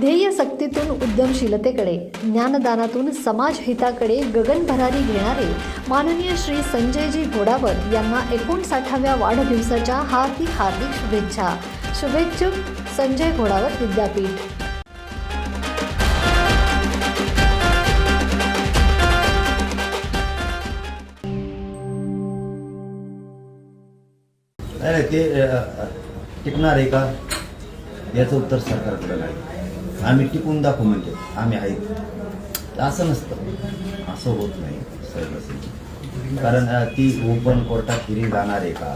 ध्येय सक्तीतून उद्यमशीलतेकडे ज्ञानदानातून समाजहिताकडे गगनभरारी घेणारे माननीय श्री संजयजी घोडावत यांना एकोणसाठाव्या वाढदिवसाच्या हार्दिक हार्दिक शुभेच्छा. शुभेच्छुक संजय घोडावत विद्यापीठ. नाही ते टिकणार आहे का? याचं उत्तर सरकारकडे नाही. आम्ही टिकून दाखवू म्हणजे. आम्ही आहेत. असं नसतं. असं होत नाही सहजासहजी. कारण ती ओपन कोर्टात फिरी जाणार आहे का?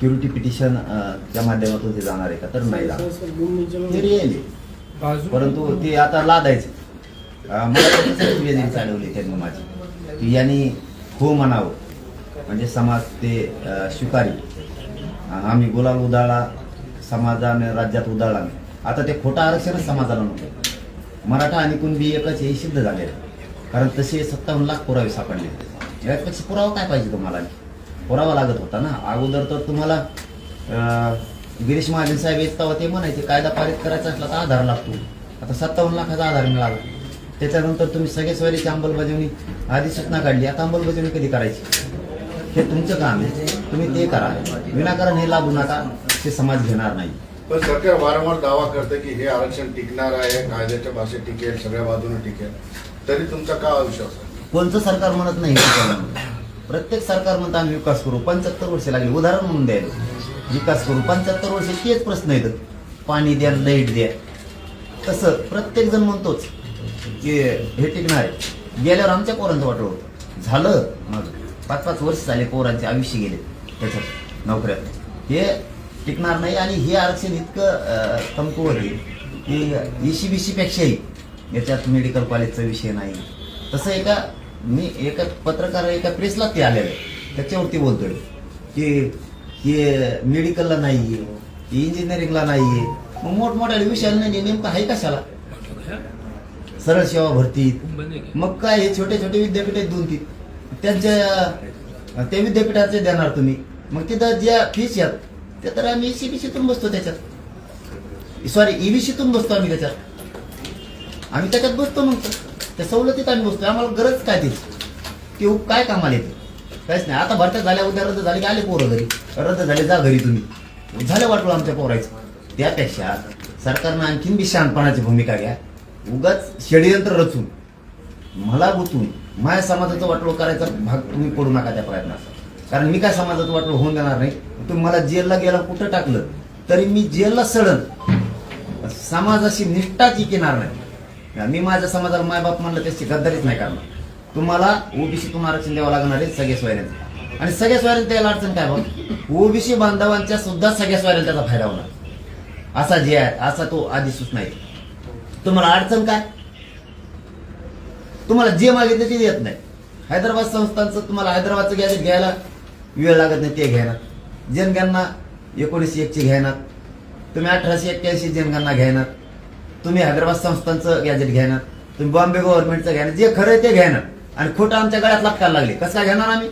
क्युरिटी पिटिशन च्या माध्यमातून ते जाणार आहे का? तर नाही जाणार. परंतु ते आता लादायचं. मला चालवली त्यांनी माझी. की यांनी हो म्हणावं. म्हणजे समाज ते स्वीकारी आम्ही गुलाल उदाळा समाजाने राज्यात उदाळला नाही. आता ते खोटं आरक्षणच समाजाला नको मराठा आणि कुणबी एकच हे सिद्ध झाले कारण तसे सत्तावन्न लाख पुरावे सापडले यापेक्षा पुरावा काय पाहिजे तुम्हाला? पुरावा लागत होता ना. अगोदर तर तुम्हाला गिरीश महाजन साहेब येत तेव्हा ते म्हणायचे कायदा पारित करायचा असला तर आधार लागतो. आता सत्तावन्न लाखाचा आधार मिळाला. त्याच्यानंतर तुम्ही सगळे स्वारीची अंमलबजावणी आधी सूचना काढली. आता अंमलबजावणी कधी करायची? हे तुमचं काम आहे. तुम्ही ते करा. विनाकारण हे लागू नका. ते समाज घेणार नाही. पण सरकार वारंवार दावा करते की हे आरक्षण टिकणार आहे कायद्याच्या भाषेत टिकेल सगळ्या बाजूने टिकेल. तरी तुमचा का अविश्वास आहे कोणतं सरकार म्हणत नाही प्रत्येक सरकार म्हणतं आम्ही विकास करू. पंच्याहत्तर वर्षे लागली. उदाहरण म्हणून द्यायला. विकास करू. पंच्याहत्तर वर्षे तेच प्रश्न येतात पाणी द्या लाइट द्या. तसं प्रत्येक जण म्हणतोच की हे टिकणार आहे. गेल्यावर आमच्या पोरांचं वाटलं होतं. झालं. माझं पाच पाच वर्ष झाले पोरांचे आयुष्य गेले. त्याच्यात नोकऱ्यात. हे टिकणार नाही आणि हे आरक्षण इतकं कमकुवत आहे की ईशी बीसी पेक्षाही याच्यात मेडिकल कॉलेजचा विषय नाही. तसं एका मी एका पत्रकार एका प्रेसला ते आलेलं. आहे त्याच्यावरती बोलतोय की हे मेडिकलला नाही आहे इंजिनिअरिंगला नाही आहे मग मोठमोठ्या विषयाला नाही नेमकं आहे कशाला? सरळ सेवा भरतीत मग काय हे छोटे छोटे विद्यापीठ आहेत दोन तीन. त्यांच्या त्या विद्यापीठाचे देणार तुम्ही. मग तिथं ज्या फीस आहेत ते तर आम्ही सीबीसीतून बसतो त्याच्यात. सॉरी ईबीसीतून बसतो आम्ही त्याच्यात. आम्ही त्याच्यात बसतो मग. त्या सवलतीत आम्ही बसतो आम्हाला गरज काय त्याची ते काय कामाला येते? काहीच नाही. आता भरत्या झाल्या उद्या रद्द झाले की आले पोरं घरी. रद्द झाले जा घरी तुम्ही. झालं वाटलं आमच्या पोरायचं. त्यापेक्षा सरकारनं आणखीन बी शहाणपणाची भूमिका घ्या. उगाच षडयंत्र रचून मला गुतून माझ्या समाजाचं वाटलो करायचा भाग तुम्ही पडू नका त्या प्रयत्नाचा. कारण मी काय समाजात वाटलं होऊन देणार नाही. तुम्ही मला जेलला गेला कुठं टाकलं? तरी मी जेलला सडन. समाजाशी निष्ठाच इकेणार नाही. मी माझ्या समाजाला मायबाप म्हणलं त्याची गद्दारीच नाही करणार. तुम्हाला ओबीसीतून आरक्षण द्यावं लागणार आहे सगळ्या स्वाऱ्यांचं आणि सगळ्या स्वाऱ्यांना त्याला अडचण काय बघ? ओबीसी बांधवांच्या सुद्धा सगळ्या स्वाऱ्यांना त्याचा फायदा होणार. असा जे आहे असा तो आधी सूचना आहे. तुम्हाला अडचण काय? तुम्हाला जे मागितलं ते देत नाही. हैदराबाद संस्थांचं तुम्हाला हैदराबादचं गॅजेट घ्यायला वेळ लागत नाही ते घेणार जनगणना एकोणीसशे एकची घेणार. तुम्ही अठराशे एक्क्याऐंशी जनगणना घेणार. तुम्ही हैदराबाद संस्थांचं गॅजेट घेणार. तुम्ही बॉम्बे गव्हर्नमेंटचं घेणार. जे खरं आहे ते घेणार. आणि खोटं आमच्या गळ्यात लागताना लागले. कसं काय घेणार आम्ही?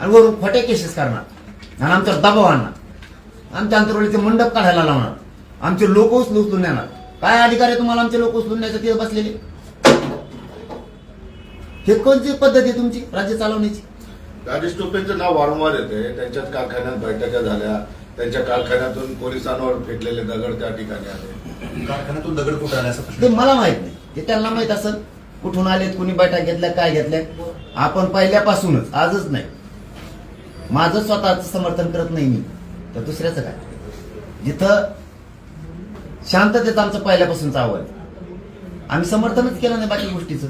आणि वरून खोटे केसेस करणार. आणि आमच्यावर दबाव आणणार. आमच्या अंतरवलीचे मंडप काढायला लावणार. आमचे लोक उचलून उचलून येणार काय अधिकार आहे तुम्हाला आमचे लोक उचलून न्यायचं? ते बसलेले. हे कोणती पद्धत आहे तुमची? राज्य चालवण्याची? राजेश टोपेंचं नाव वारंवार येते त्यांच्याच कारखान्यात बैठका झाल्या. त्यांच्या कारखान्यातून पोलिसांवर फेकलेले दगड त्या ठिकाणी आले. कारखान्यातून दगड कुठं आला असा मला माहीत नाही. ते त्यांना माहीत असेल कुठून आलेत कुणी बैठक घेतल्या काय घेतल्या. आपण पहिल्यापासूनच आजच नाही. माझं स्वतःच समर्थन करत नाही मी. तर दुसऱ्याचं काय? जिथं शांततेत आमचं पहिल्यापासूनच आवड आम्ही समर्थनच केलं नाही बाकी गोष्टीचं.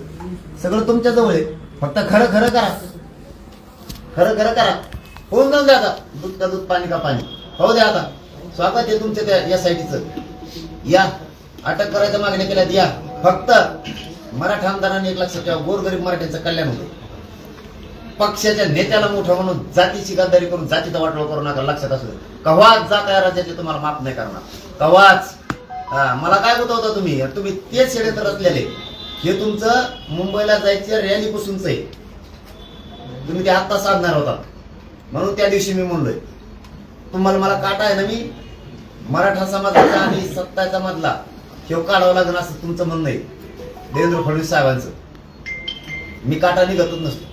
सगळं तुमच्या जवळ आहे. फक्त खरं खरं करा. खरं खरं करा. होऊन जाऊन द्या आता. दूध का दूध पाणी का पाणी. हो द्या आता. स्वागत आहे तुमच्या त्या या साईडचं या. अटक करायच्या मागण्या केल्यात. या. फक्त मराठा आमदारांनी एक लक्षात ठेवा. गोरगरीब मराठ्यांचं कल्याण होते. पक्षाच्या नेत्याला मोठं म्हणून जातीची गद्दारी करून जातीचा वाटोळ करू नका. लक्षात असू दे. कव्हाच जात या राज्याचे तुम्हाला माफ नाही करणार. कव्हाच हा, मला काय होता तुम्ही? तुम्ही तेच षडयंत्र असलेले हे तुमचं मुंबईला जायचं रॅली पासूनच आहे. तुम्ही ते आत्ता साधणार होता म्हणून त्या दिवशी मी म्हणलोय तुम्हाला मला काटा आहे ना मी? मराठा समाजाचा आणि सत्ताचा मधला हे काढावं लागेल असं तुमचं म्हणणं आहे. देवेंद्र फडणवीस साहेबांचं. मी काटा निघतच नसतो.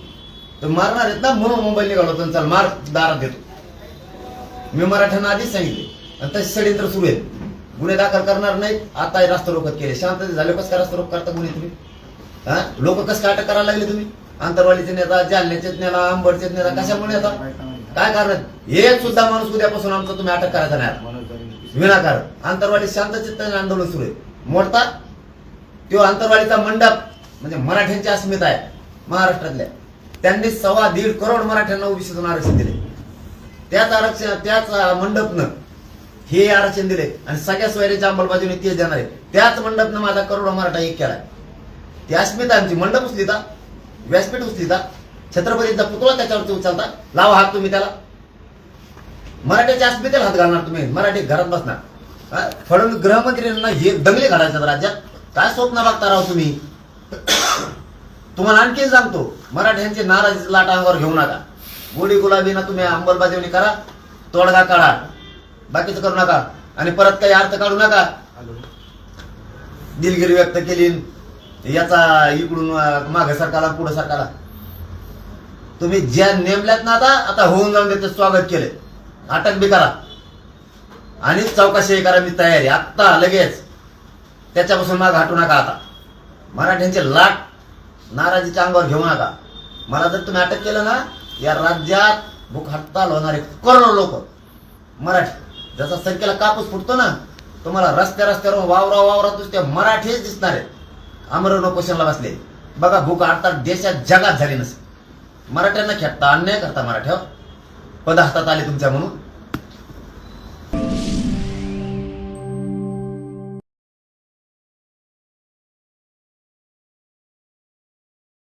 तर मारणार आहेत ना म्हणून मुंबई निघालो होतो चल मार दारात देतो मी मराठ्यांना आधीच सांगितले. आणि तसे षडयंत्र सुरू आहेत. गुन्हे दाखल करणार नाहीत. आता रास्ता रोखत केले. शांतते झाले कसं काय रास्ता रोख करता गुन्हे तुम्ही? हा? लोक कसं काय अटक करायला लागले तुम्ही? आंतरवाडीचे नेता जालन्याचे नेता अंबडचे नेता कशामुळे येतात? काय कारण? एक सुद्धा माणूस उद्यापासून आमचा तुम्ही अटक करायचा नाही. विनाकारण. आंतरवाडी शांत चित्ताने आंदोलन सुरू आहे. मोडता? तो आंतरवाडीचा मंडप म्हणजे मराठ्यांची अस्मिता आहे महाराष्ट्रातल्या. त्यांनी सव्वा दीड करोड मराठ्यांना ओबीसीतून आरक्षण दिले त्याच आरक्षण त्याच मंडपनं हे आरक्षण दिले आणि सगळ्या सोयऱ्याच्या अंमलबजावणी तेच देणार आहे. त्याच मंडपनं माझा करोड मराठा एक केलाय. ती अस्मिता आमची. मंडप उचलिता व्यासपीठ उचलिता छत्रपतींचा पुतळा त्याच्यावरती उचलता. लावा हात तुम्ही त्याला. मराठ्याच्या अस्मितेला हात घालणार तुम्ही. मराठी घरात बसणार. फडणवीस गृहमंत्र्यांना हे दंगले घालायच्यात राज्यात. काय स्वप्न बघता राव तुम्ही? तुम्हाला आणखीन सांगतो. मराठ्यांचे नाराजी लाट अंगावर घेऊ नका. गोडी गुलाबीना तुम्ही अंमलबजावणी करा. तोडगा काढा. बाकीचं करू नका. आणि परत काही अर्थ काढू नका. दिलगिरी व्यक्त केली. याचा इकडून माग सरकारला पुढे सरकारला तुम्ही ज्या नेमल्यात ना आता आता होऊन जाऊन त्याचं स्वागत केले अटक बी करा. आणि चौकशी करा मी तयारी आत्ता लगेच त्याच्यापासून माग हटू नका आता. मराठ्यांचे लाट नाराजीच्या अंगावर घेऊ नका. मला जर तुम्ही अटक केलं ना या राज्यात भूक हडताल होणारे करोडो लोक मराठी जसा संख्येला कापूस फुटतो ना तुम्हाला रस्त्या रस्त्यावर वावरा वावरा दुसऱ्या मराठीच दिसणार. आहे अमरन उपोषणाला बसले. बघा भूक आडता देशात जगात झाली नसेल. मराठ्यांना खेळता अन्याय करता मराठ्यावर. पद हातात आले तुमच्या म्हणून.